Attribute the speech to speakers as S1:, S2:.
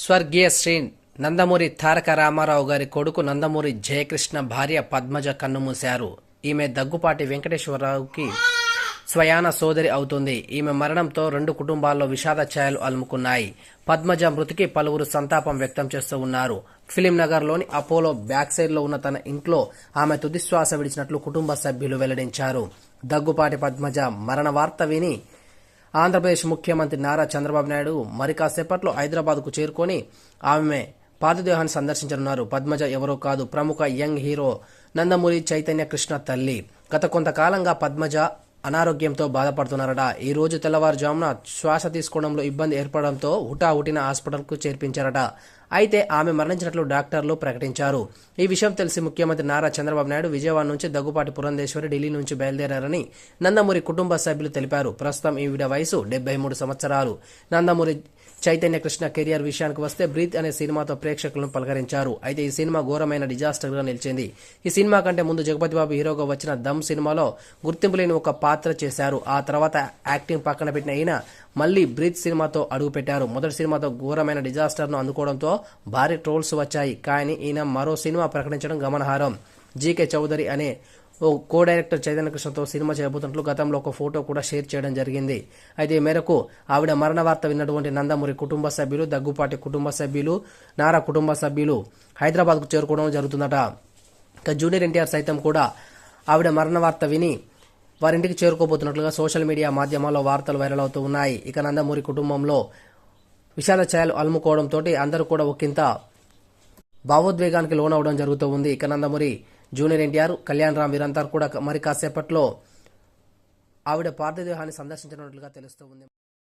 S1: స్వర్గీయ శ్రీ నందమూరి తారక రామారావు గారి కొడుకు నందమూరి జయకృష్ణ భార్య పద్మజ కన్నుమూశారు ఈమె దగ్గుపాటి వెంకటేశ్వరరావుకి స్వయాన సోదరి అవుతుంది. ఈమె మరణంతో రెండు కుటుంబాల్లో విషాద ఛాయలు అలుముకున్నాయి. పద్మజ మృతికి పలువురు సంతాపం వ్యక్తం చేస్తూ ఉన్నారు. ఫిలిం నగర్లోని అపోలో బ్యాక్ సైడ్లో ఉన్న తన ఇంట్లో ఆమె తుదిశ్వాస విడిచినట్లు కుటుంబ సభ్యులు వెల్లడించారు. దగ్గుపాటి పద్మజ మరణ వార్త విని ఆంధ్రప్రదేశ్ ముఖ్యమంత్రి నారా చంద్రబాబు నాయుడు మరి కాసేపట్లో హైదరాబాద్కు చేరుకొని ఆమె పార్థదేహాన్ని సందర్శించనున్నారు. పద్మజ ఎవరో కాదు ప్రముఖ యంగ్ హీరో నందమూరి చైతన్య కృష్ణ తల్లి. గత కొంతకాలంగా పద్మజ అనారోగ్యంతో బాధపడుతున్నారట. ఈ రోజు తెల్లవారుజామున శ్వాస తీసుకోవడంలో ఇబ్బంది ఏర్పడడంతో హుటాహుటిన హాస్పిటల్కు చేర్పించారట. అయితే ఆమె మరణించినట్లు డాక్టర్లు ప్రకటించారు. ఈ విషయం తెలిసి ముఖ్యమంత్రి నారా చంద్రబాబు నాయుడు విజయవాడ నుంచి దగ్గుపాటి పురంధేశ్వరి ఢిల్లీ నుంచి బయలుదేరారని నందమూరి కుటుంబ సభ్యులు తెలిపారు. ప్రస్తుతం ఈవిడ వయసు డెబ్బై మూడు సంవత్సరాలు. నందమూరి చైతన్య కృష్ణ కెరియర్ విషయానికి వస్తే బ్రీత్ అనే సినిమాతో ప్రేక్షకులను పలకరించారు. అయితే ఈ సినిమా ఘోరమైన డిజాస్టర్గా నిలిచింది. ఈ సినిమా కంటే ముందు జగపతి బాబు హీరోగా వచ్చిన దమ్ సినిమాలో గుర్తింపు లేని ఒక పాత్ర చేశారు. ఆ తర్వాత యాక్టింగ్ పక్కన పెట్టిన ఈయన మళ్ళీ బ్రీత్ సినిమాతో అడుగుపెట్టారు. మొదటి సినిమాతో ఘోరమైన డిజాస్టర్ను అందుకోవడంతో భారీ ట్రోల్స్ వచ్చాయి. కానీ ఈయన మరో సినిమా ప్రకటించడం గమనార్హం. జీకే చౌదరి అనే ఓ కో డైరెక్టర్ చైతన్య కృష్ణతో సినిమా చేయబోతున్నట్లు గతంలో ఒక ఫోటో కూడా షేర్ చేయడం జరిగింది. అయితే ఈ మేరకు ఆవిడ మరణ వార్త విన్నటువంటి నందమూరి కుటుంబ సభ్యులు దగ్గుపాటి కుటుంబ సభ్యులు నారా కుటుంబ సభ్యులు హైదరాబాద్కు చేరుకోవడం జరుగుతుందట. ఇక జూనియర్ ఎన్టీఆర్ సైతం కూడా ఆవిడ మరణ వార్త విని వారింటికి చేరుకోబోతున్నట్లుగా సోషల్ మీడియా మాధ్యమాల్లో వార్తలు వైరల్ అవుతూ ఉన్నాయి. ఇక నందమూరి కుటుంబంలో విషాద ఛాయలు అలుముకోవడంతో అందరూ కూడా ఒకంత భావోద్వేగానికి లోనవడం జరుగుతూ ఉంది. ఇక నందమూరి జూనియర్ ఎన్టీఆర్ కళ్యాణ్ రామ్ వీరంతా కూడా మరి కాసేపట్లో ఆవిడ పార్థదేహాన్ని సందర్శించినట్లుగా తెలుస్తూ ఉంది.